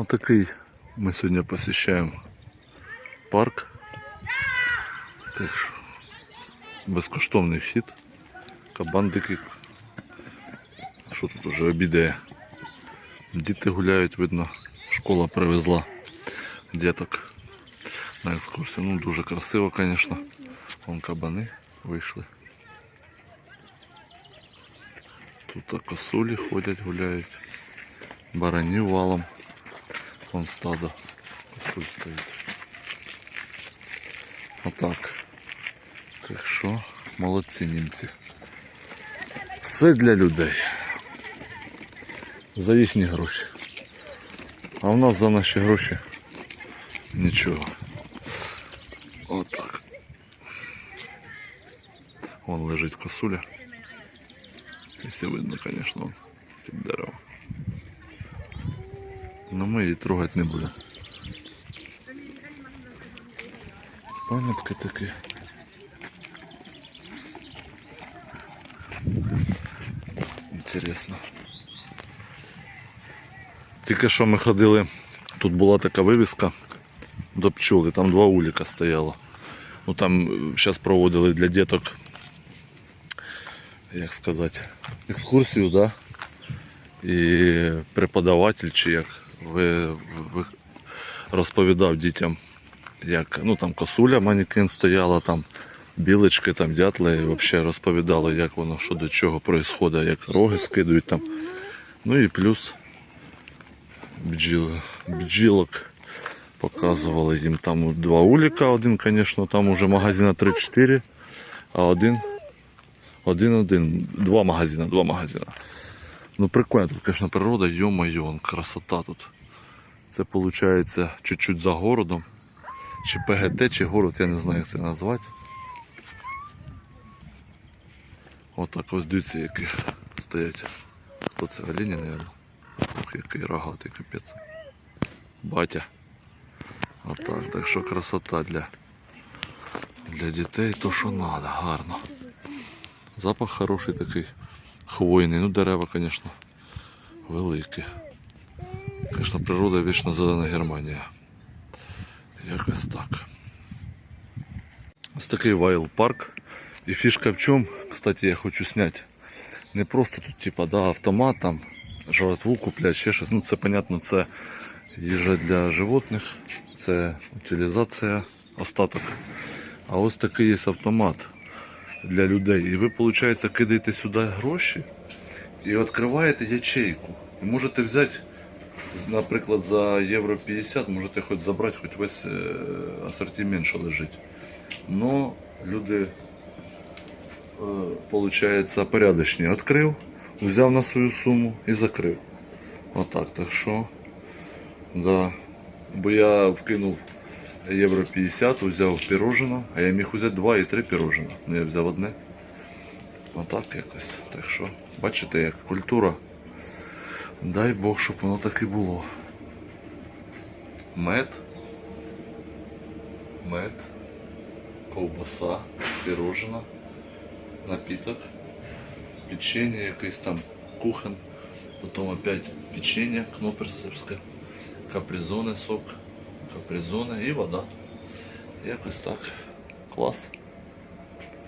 Отакий ми сьогодні посещаємо парк. Так що безкоштовний вхід. Кабан дикий. Що тут уже обідає? Діти гуляють, видно, школа привезла діток на екскурсію. Ну дуже красиво, звісно. Вон кабани вийшли. Тут косулі ходять, гуляють. Баранів валом. Вон стадо. Косуль стоїть. Отак. Так що, молодці німці. Все для людей. За їхні гроші. А в нас за наші гроші нічого. Отак. Вон лежить косуля. Якщо видно, звісно, вон під дерево. Но ми її трогати не будемо. Пам'ятки такі. Інтересно. Тільки що ми ходили, тут була така вивіска до пчоли, там два уліка стояло. Ну там зараз проводили для діток, як сказати, екскурсію, да? І преподаватель, чи як розповідав дітям, як ну там косуля манекен стояла, там білочки, там дятли, і взагалі розповідали, як воно що до чого відбувається, як роги скидують там. Ну і плюс бджіл, бджілок показували їм там два уліка, один, звісно, там уже магазина 3-4, а один, один-один, два магазина, два магазина. Ну прикольно, тут, звісно, природа, йо-моє, красота тут. Це виходить чуть-чуть за городом. Чи ПГТ, чи город, я не знаю, як це назвати. Отак ось дивіться, які стоять. Хто це Галіні, мабуть. Ох, який рогатий капець. Батя. Отак, так що красота для, для дітей то що треба, гарно. Запах хороший такий, хвойний, ну дерева, звісно, великі. Звісно, природа вічно зелена Германія. Якось так. Ось такий вайл парк. І фішка в чому, кстати, я хочу зняти. Не просто тут, типа, да, автомат там, жратву куплять, ще щось. Ну це понятно, це їжа для животних, це утилізація, остаток. А ось такий є автомат для людей. І ви, виходить, кидаєте сюди гроші і відкриваєте ячейку. І можете взяти, наприклад, за євро 50, можете хоч забрати хоч весь е, асортимент, що лежить. Но люди, е, получается, порядочні. Відкрив, взяв на свою суму і закрив. Отак, так що, да. Бо я вкинув євро 50, взяв пірожено, а я міг взяти 2 і 3 пірожена. Ну я взяв одне. Отак якось. Так що, бачите, як культура. Дай Бог, щоб воно так і було. Мед. Мед. Ковбаса, пірожена, напіток, печенье якийсь там кухен, потім опять печенье кноперсипське, капризоне сок, капризоне і вода. Якось так. Клас.